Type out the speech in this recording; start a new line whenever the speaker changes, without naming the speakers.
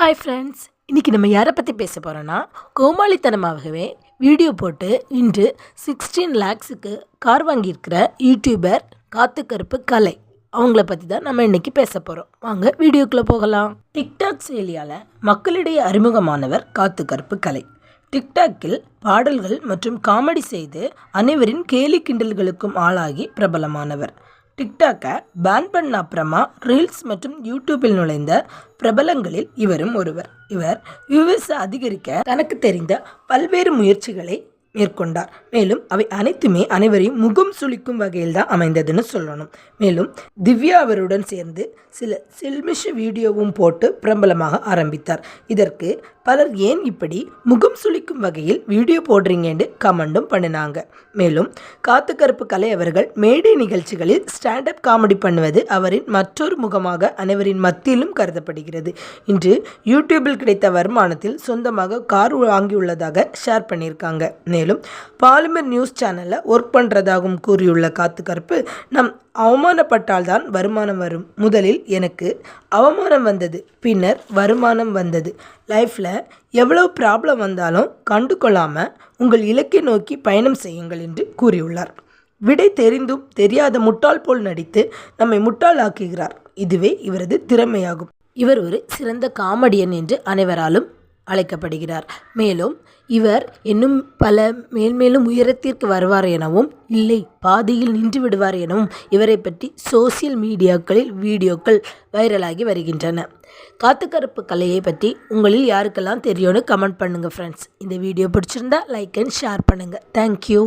Hi friends இன்றைக்கி நம்ம யாரை பற்றி பேச போகிறோன்னா கோமாளித்தனமாகவே வீடியோ போட்டு இன்று சிக்ஸ்டீன் லேக்ஸுக்கு கார் வாங்கியிருக்கிற யூடியூபர் காத்து கருப்பு கலை. அவங்கள பற்றி தான் நம்ம இன்றைக்கி பேச போகிறோம் வாங்க வீடியோக்குள்ளே போகலாம். டிக்டாக் செயலியால் மக்களிடையே அறிமுகமானவர் காத்து கருப்பு கலை. டிக்டாக்கில் பாடல்கள் மற்றும் காமெடி செய்து அனைவரின் கேலி கிண்டல்களுக்கும் ஆளாகி பிரபலமானவர். டிக்டாக்கை பேன் பண்ண அப்புறமா ரீல்ஸ் மற்றும் யூடியூப்பில் நுழைந்த பிரபலங்களில் இவரும் ஒருவர். இவர் வியூவர்ஸ் அதிகரிக்க தனக்கு தெரிந்த பல்வேறு முயற்சிகளை மேற்கொண்டார். மேலும் அவை அனைத்துமே அனைவரையும் முகம் சுளிக்கும் வகையில் தான் அமைந்ததுன்னு சொல்லணும். மேலும் திவ்யா அவருடன் சேர்ந்து சில செல்மிஷ வீடியோவும் போட்டு பிரபலமாக ஆரம்பித்தார். இதற்கு பலர் ஏன் இப்படி முகம் சுளிக்கும் வகையில் வீடியோ போடுறீங்கன்னு கமெண்டும் பண்ணினாங்க. மேலும் காத்து கருப்பு கலை அவர்கள் மேடை நிகழ்ச்சிகளில் ஸ்டாண்டப் காமெடி பண்ணுவது அவரின் மற்றொரு முகமாக அனைவரின் மத்தியிலும் கருதப்படுகிறது. இன்று யூடியூபில் கிடைத்த வருமானத்தில் சொந்தமாக கார் வாங்கியுள்ளதாக ஷேர் பண்ணியிருக்காங்க. மேலும் பாலிமர் நியூஸ் சேனலில் ஒர்க் பண்ணுறதாகவும் கூறியுள்ள காத்து கருப்பு நம் அவமானப்பட்டால்தான் வருமானம் வரும். முதலில் எனக்கு அவமானம் வந்தது பின்னர் வருமானம் வந்தது. லைஃப்பில் எவ்வளவு ப்ராப்ளம் வந்தாலும் கண்டு கொள்ளாமல் உங்கள் இலக்கை நோக்கி பயணம் செய்யுங்கள் என்று கூறியுள்ளார். விடை தெரிந்தும் தெரியாத முட்டாள் போல் நடித்து நம்மை முட்டாளாக்குகிறார். இதுவே இவரது திறமையாகும். இவர் ஒரு சிறந்த காமெடியன் என்று அனைவராலும் அழைக்கப்படுகிறார். மேலும் இவர் இன்னும் பல மேல்மேலும் உயரத்திற்கு வருவார் எனவும் இல்லை பாதியில் நின்று விடுவார் எனவும் இவரை பற்றி சோசியல் மீடியாக்களில் வீடியோக்கள் வைரலாகி வருகின்றன. காத்துக்கருப்பு கலையை பற்றி உங்களில் யாருக்கெல்லாம் தெரியும்னு கமெண்ட் பண்ணுங்கள் ஃப்ரெண்ட்ஸ் இந்த வீடியோ பிடிச்சிருந்தா லைக் அண்ட் ஷேர் பண்ணுங்கள் தேங்க்யூ